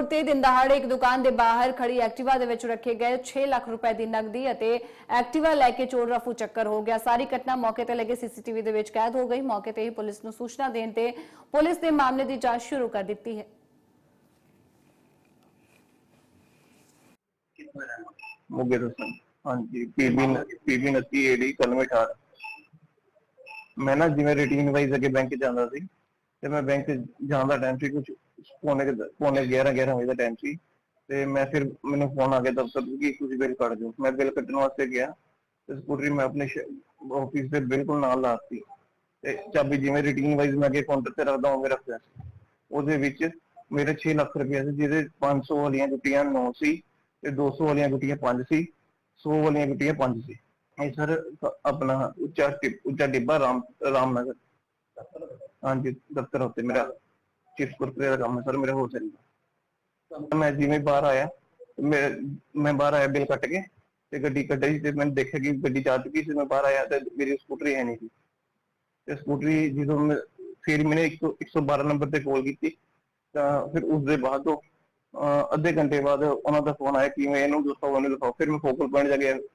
Road ਤੇ ਦਿਨ ਦਹਾੜੇ ਇੱਕ ਦੁਕਾਨ ਦੇ ਬਾਹਰ ਖੜੀ ਐਕਟਿਵਾ ਦੇ ਵਿੱਚ ਰੱਖੇ ਗਏ 6 ਲੱਖ ਰੁਪਏ ਦੀ ਨਕਦੀ ਅਤੇ ਐਕਟਿਵਾ ਲੈ ਕੇ ਚੋਰ ਰਫੂ ਚੱਕਰ ਹੋ ਗਿਆ। ਸਾਰੀ ਘਟਨਾ ਮੌਕੇ ਤੇ ਲੱਗੇ। ਸੀਸੀਟੀਵੀ ਦੇ ਵਿੱਚ ਕੈਦ ਹੋ ਗਈ। ਮੌਕੇ ਤੇ ਹੀ ਪੁਲਿਸ ਨੂੰ ਸੂਚਨਾ ਦੇਣ ਤੇ ਪੁਲਿਸ ਨੇ ਮਾਮਲੇ ਦੀ ਜਾਂਚ ਸ਼ੁਰੂ ਕਰ ਦਿੱਤੀ ਹੈ। ਮੋਗੇ ਤੋਂ ਹਾਂਜੀ, ਪੀਬੀ ਪੀਬੀ 29 ਏਡੀ 9118 ਮੈਂ ਨਾ ਜਿਵੇਂ ਰੂਟੀਨ ਵਾਈਜ਼ ਅੱਗੇ ਬੈਂਕ ਜਾਂਦਾ ਸੀ, ਤੇ ਮੈਂ ਬੈਂਕ ਜਾਣ ਟਾਈਮ ਸੀ ਕੁਝ ਪੌਣੇ ਕੁ ਦ- ਪੌਣੇ 11 11 ਵਜੇ ਦਾ ਟਾਈਮ ਸੀ। ਤੇ ਮੈਂ ਫਿਰ ਮੈਨੂੰ ਫੋਨ ਆ ਗਿਆ ਦਫ਼ਤਰ ਤੋਂ ਕਿ ਤੁਸੀਂ ਬਿੱਲ ਕੱਢ ਦਿਓ। ਮੈਂ ਬਿੱਲ ਕੱਢਣ ਵਾਸਤੇ ਗਿਆ। ਤੇ ਸਕੂਟਰੀ ਮੈਂ ਆਪਣੇ ਆਫਿਸ ਦੇ ਬਿਲਕੁਲ ਨਾਲ ਲਾਤੀ ਤੇ ਚਾਬੀ ਜਿਵੇਂ ਰੂਟੀਨ ਵਾਈਜ਼ ਮੈਂ ਅੱਗੇ ਕਾਊਂਟਰ ਤੇ ਰੱਖਦਾ, ਉਵੇਂ ਰੱਖਿਆ ਸੀ। ਉਹਦੇ ਵਿੱਚ ਮੇਰੇ 6 ਲੱਖ ਰੁਪਏ ਸੀ, ਜਿਹਦੇ 500 ਵਾਲੀਆਂ ਗੁੱਟੀਆਂ 9 ਸੀ ਤੇ 200 ਵਾਲੀਆਂ ਗੁੱਟੀਆਂ 5 ਸੀ 100 ਵਾਲੀਆਂ ਗੁੱਟੀਆਂ 5 ਸੀ। ਇਹ ਸਰ, ਆਪਣਾ ਉੱਚਾ ਟਿ- ਉੱਚਾ ਡਿੱਬਾ ਰਾਮ, ਰਾਮਨਗਰ। ਹਾਂਜੀ, ਦਫ਼ਤਰ ਉੱਤੇ ਮੇਰਾ। ਚਿਪਸ ਕੁਰਕਰੇ ਦਾ ਕੰਮ ਹੈ? ਸਰ ਮੇਰਾ ਹੋਲਸੇਲ ਦਾ ਮੈਂ ਜਿਵੇਂ ਬਾਹਰ ਆਇਆ ਤੇ ਮੈਂ ਮੈਂ ਬਾਹਰ ਆਇਆ ਬਿੱਲ ਕੱਟ ਕੇ ਤੇ ਗੱਡੀ ਕੱਢੀ ਤੇ ਮੈਂ ਦੇਖਿਆ ਕਿ ਗੱਡੀ ਜਾ ਚੁੱਕੀ ਸੀ। ਮੈਂ ਬਾਹਰ ਆਇਆ ਤੇ ਮੇਰੀ ਸਕੂਟਰੀ ਹੈ ਨਹੀਂ ਸੀ। ਤੇ ਸਕੂਟਰੀ ਜਦੋਂ ਮੈਂ ਫਿਰ ਮੈंने 112 ਨੰਬਰ ਤੇ ਕਾਲ ਕੀਤੀ। ਤਾਂ ਫਿਰ ਉਸ ਦੇ ਬਾਅਦ ਉਹ, ਅਹ, ਅੱਧੇ ਘੰਟੇ ਬਾਅਦ ਉਹਨਾਂ ਦਾ ਫੋਨ ਆਇਆ ਕਿ ਮੈਂ ਇਹਨੂੰ ਦਿਖਾਓ ਉਹਨੂੰ ਦਿਖਾਓ ਫਿਰ ਮੈਂ ਫੋਕਲ ਪੁਆਇੰਟ ਜਾ ਕੇ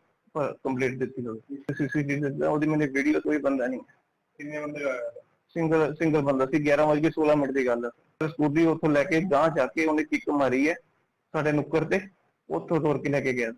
ਕੰਪਲੀਟ ਦਿੱਤੀ। ਹੋਈ ਸੀਸੀਟੀਵੀ ਦਾ ਉਹਦੀ ਮੈंने ਵੀਡੀਓ ਕੋਈ ਬੰਦਾ ਨਹੀਂ। ਕਿੰਨੇ ਬੰਦੇ ਆਇਆ ਸਿੰਗਲ ਸਿੰਗਲ ਬੰਦਾ ਸੀ 11 ਵਜੇ 16 ਮਿੰਟ ਦੀ ਗੱਲ। ਹੈ ਸਕੂਟੀ ਉੱਥੋਂ ਲੈ ਕੇ ਗਾਂਹ ਜਾ ਕੇ ਉਹਨੇ ਕਿੱਕ ਮਾਰੀ ਹੈ ਸਾਡੇ ਨੁੱਕਰ ਤੇ, ਉੱਥੋਂ ਤੋੜ ਕੇ ਲੈ ਕੇ ਗਿਆ।